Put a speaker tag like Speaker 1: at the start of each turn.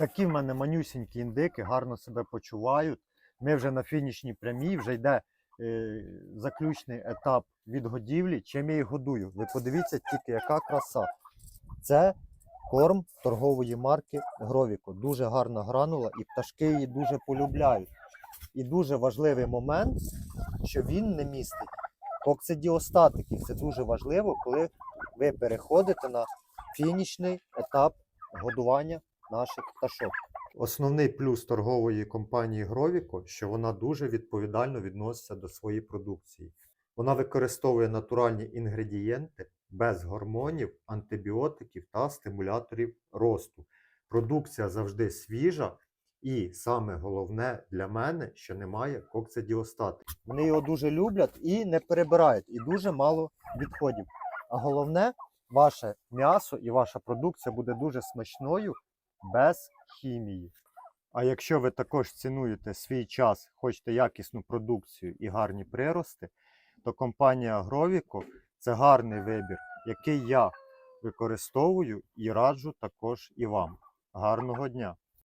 Speaker 1: Такі в мене манюсінькі індики, гарно себе почувають. Ми вже на фінішній прямій, вже йде е, заключний етап відгодівлі. Чим я їх годую? Ви подивіться тільки, яка краса. Це корм торгової марки Гровіко. Дуже гарна гранула, і пташки її дуже полюбляють. І дуже важливий момент, що він не містить коксидіостатиків. Це дуже важливо, коли ви переходите на фінішний етап годування наших пташок. Основний плюс торгової компанії Гровіко, що вона дуже відповідально відноситься до своєї продукції. Вона використовує натуральні інгредієнти без гормонів, антибіотиків та стимуляторів росту. Продукція завжди свіжа, і саме головне для мене, що немає коксидіостатів. Вони його дуже люблять і не перебирають, і дуже мало відходів. А головне, ваше м'ясо і ваша продукція буде дуже смачною без хімії. А якщо ви також цінуєте свій час, хочете якісну продукцію і гарні прирости, то компанія Агровіко це гарний вибір, який я використовую і раджу також і вам. Гарного дня!